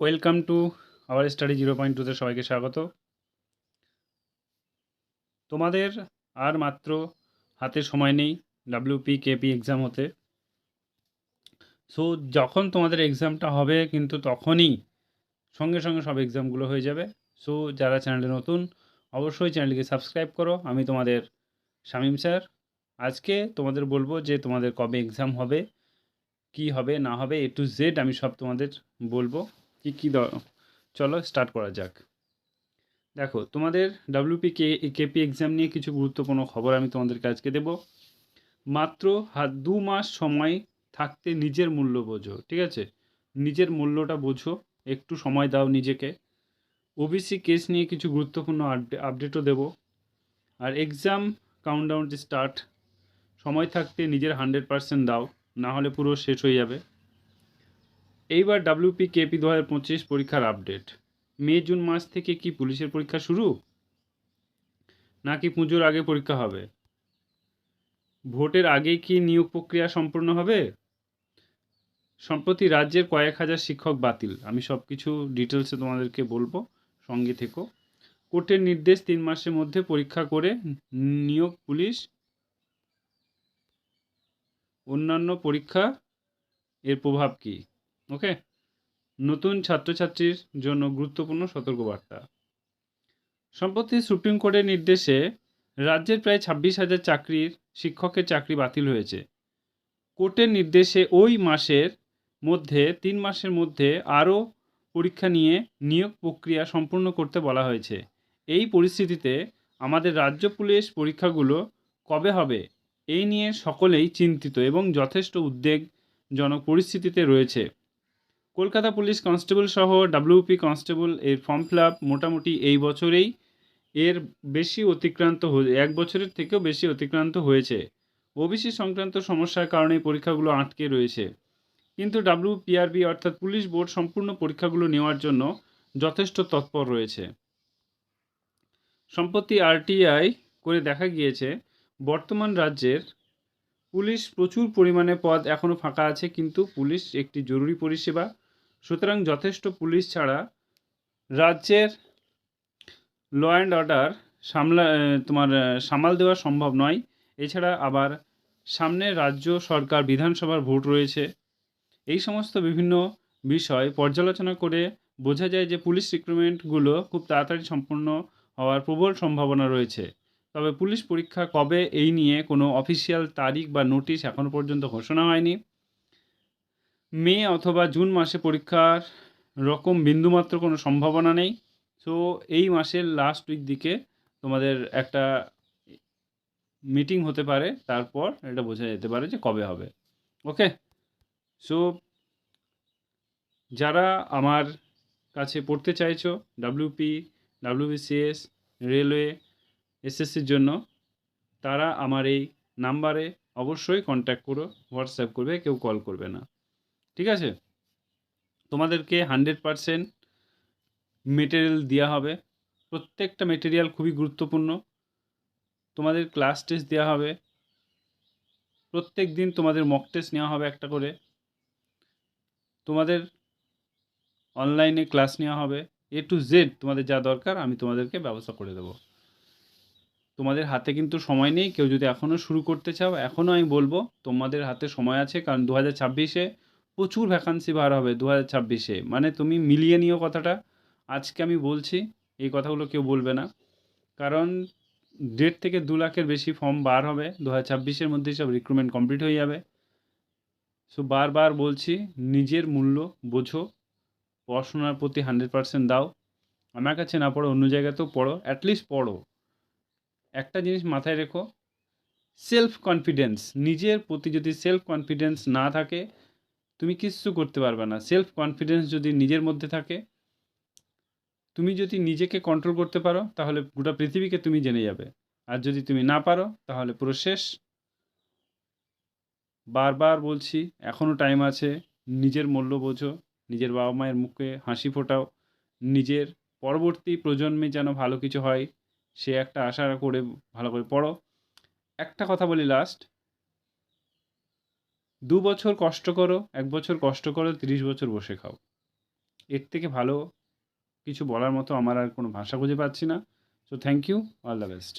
Welcome to our study zero point টুতে সবাইকে স্বাগত। তোমাদের আর মাত্র হাতে সময় নেই ডাব্লিউপি কেপি এক্সাম হতে। সো যখন তোমাদের এক্সামটা হবে কিন্তু তখনই সঙ্গে সঙ্গে সব এক্সামগুলো হয়ে যাবে। সো যারা চ্যানেলে নতুন, অবশ্যই চ্যানেলকে সাবস্ক্রাইব করো। আমি তোমাদের শামীম স্যার। আজকে তোমাদের বলব যে তোমাদের কবে এক্সাম হবে, কি হবে, না হবে এ টু জেড আমি সব তোমাদের বলব। কী কী চলো স্টার্ট করা যাক। দেখো, তোমাদের ডাব্লিউপি কে কেপি এক্সাম নিয়ে কিছু গুরুত্বপূর্ণ খবর আমি তোমাদেরকে আজকে দেব। মাত্র হাত, দু মাস সময় থাকতে নিজের মূল্য বোঝো, ঠিক আছে? নিজের মূল্যটা বোঝো, একটু সময় দাও নিজেকে। ওবিসি কেস নিয়ে কিছু গুরুত্বপূর্ণ আপডে আপডেটও দেব। আর এক্সাম কাউন্টডাউন স্টার্ট সময় থাকতে নিজের হান্ড্রেড পার্সেন্ট দাও, না হলে পুরো শেষ হয়ে যাবে। এইবার ডাব্লিউপি কেপি দু হাজার পঁচিশ পরীক্ষার আপডেট মে, জুন মাস থেকে কি পুলিশের পরীক্ষা শুরু? নাকি পুজোর আগে পরীক্ষা হবে? ভোটের আগে কি নিয়োগ প্রক্রিয়া সম্পূর্ণ হবে? সম্প্রতি রাজ্যের কয়েক হাজার শিক্ষক বাতিল। আমি সব কিছু ডিটেলসে তোমাদেরকে বলব, সঙ্গে থেকো। কোর্টের নির্দেশ তিন মাসের মধ্যে পরীক্ষা করে নিয়োগ পুলিশ, অন্যান্য পরীক্ষা এর প্রভাব কী? ওকে নতুন ছাত্রছাত্রীর জন্য গুরুত্বপূর্ণ সতর্কবার্তা। সম্প্রতি সুপ্রিম কোর্টের নির্দেশে রাজ্যের প্রায় ছাব্বিশ হাজার চাকরির শিক্ষকের চাকরি বাতিল হয়েছে। কোর্টের নির্দেশে ওই মাসের মধ্যে, তিন মাসের মধ্যে আরও পরীক্ষা নিয়ে নিয়োগ প্রক্রিয়া সম্পূর্ণ করতে বলা হয়েছে। এই পরিস্থিতিতে আমাদের রাজ্য পুলিশ পরীক্ষাগুলো কবে হবে, এই নিয়ে সকলেই চিন্তিত এবং যথেষ্ট উদ্বেগজনক পরিস্থিতিতে রয়েছে। কলকাতা পুলিশ কনস্টেবল সহ ডাব্লিউপি কনস্টেবল এর ফর্ম ফিল মোটামুটি এই বছরেই। এর বেশি অতিক্রান্ত হয়ে, এক বছরের থেকেও বেশি অতিক্রান্ত হয়েছে। ওবিসি সংক্রান্ত সমস্যার কারণে পরীক্ষাগুলো আটকে রয়েছে। কিন্তু ডাব্লিউ পিআরবি অর্থাৎ পুলিশ বোর্ড সম্পূর্ণ পরীক্ষাগুলো নেওয়ার জন্য যথেষ্ট তৎপর রয়েছে। সম্প্রতি আরটিআই করে দেখা গিয়েছে, বর্তমান রাজ্যের পুলিশ প্রচুর পরিমাণে পদ এখনও ফাঁকা আছে, কিন্তু পুলিশ একটি জরুরি পরিষেবা। সুতরাং যথেষ্ট পুলিশ ছাড়া রাজ্যের ল অ্যান্ড অর্ডার সামলা তোমার সামাল দেওয়া সম্ভব নয়। এছাড়া আবার সামনে রাজ্য সরকার, বিধানসভার ভোট রয়েছে। এই সমস্ত বিভিন্ন বিষয় পর্যালোচনা করে বোঝা যায় যে পুলিশ রিক্রুটমেন্টগুলো খুব তাড়াতাড়ি সম্পূর্ণ হওয়ার প্রবল সম্ভাবনা রয়েছে। তবে পুলিশ পরীক্ষা কবে এই নিয়ে কোনো অফিসিয়াল তারিখ বা নোটিশ এখনও পর্যন্ত ঘোষণা হয়নি। মে অথবা জুন মাসে পরীক্ষার রকম বিন্দুমাত্র কোনো সম্ভাবনা নেই। সো এই মাসের লাস্ট উইক দিকে তোমাদের একটা মিটিং হতে পারে, তারপর এটা বোঝা যেতে পারে যে কবে হবে। ওকে সো যারা আমার কাছে পড়তে চাইছো ডাব্লিউপি ডাব্লিউবিসিএস রেলওয়ে এসএসসির জন্য, তারা আমার এই নাম্বারে অবশ্যই কন্ট্যাক্ট করো হোয়াটসঅ্যাপ করবে, কেউ কল করবে না। ঠিক আছে? তোমাদেরকে হান্ড্রেড পারসেন্ট মেটেরিয়াল দেওয়া হবে। প্রত্যেকটা মেটেরিয়াল খুবই গুরুত্বপূর্ণ। তোমাদের ক্লাস টেস্ট দেওয়া হবে। প্রত্যেক দিন তোমাদের মক টেস্ট নেওয়া হবে একটা করে। তোমাদের অনলাইনে ক্লাস নেওয়া হবে। এ টু জেড তোমাদের যা দরকার, আমি তোমাদেরকে ব্যবস্থা করে দেবো। তোমাদের হাতে কিন্তু সময় নেই। কেউ যদি এখনও শুরু করতে চাও এখনও আমি বলব, তোমাদের হাতে সময় আছে। কারণ দু হাজার ছাব্বিশে প্রচুর ভ্যাকান্সি বার হবে দু হাজার ছাব্বিশে। মানে তুমি মিলিয়ে নিও কথাটা। আজকে আমি বলছি, এই কথাগুলো কেউ বলবে না। কারণ দেড় থেকে দু লাখের বেশি ফর্ম বার হবে। দু হাজার ছাব্বিশের মধ্যেই সব রিক্রুটমেন্ট কমপ্লিট হয়ে যাবে। সো বারবার বলছি, নিজের মূল্য বোঝো। পড়াশোনার প্রতি হান্ড্রেড পার্সেন্ট দাও। আমার কাছে না পড়ো, অন্য জায়গাতেও পড়ো। অ্যাটলিস্ট পড়ো। একটা জিনিস মাথায় রেখো সেলফ কনফিডেন্স নিজের প্রতি যদি সেলফ কনফিডেন্স না থাকে তুমি কিচ্ছু করতে পারবে না। সেলফ কনফিডেন্স যদি নিজের মধ্যে থাকে, তুমি যদি নিজেকে কন্ট্রোল করতে পারো, তাহলে গোটা পৃথিবীকে তুমি জেনে যাবে। আর যদি তুমি না পারো, তাহলে পুরো শেষ। বারবার বলছি এখনও টাইম আছে, নিজের মূল্য বোঝো, নিজের বাবা মায়ের মুখে হাসি ফোটাও, নিজের পরবর্তী প্রজন্মে যেন ভালো কিছু হয়, সে একটা আশা করে ভালো করে পড়ো। একটা কথা বলি লাস্ট দু বছর কষ্ট করো, এক বছর কষ্ট করো, তিরিশ বছর বসে খাও। এর থেকে ভালো কিছু বলার মতো আমার আর কোনো ভাষা খুঁজে পাচ্ছি না। So thank you all the best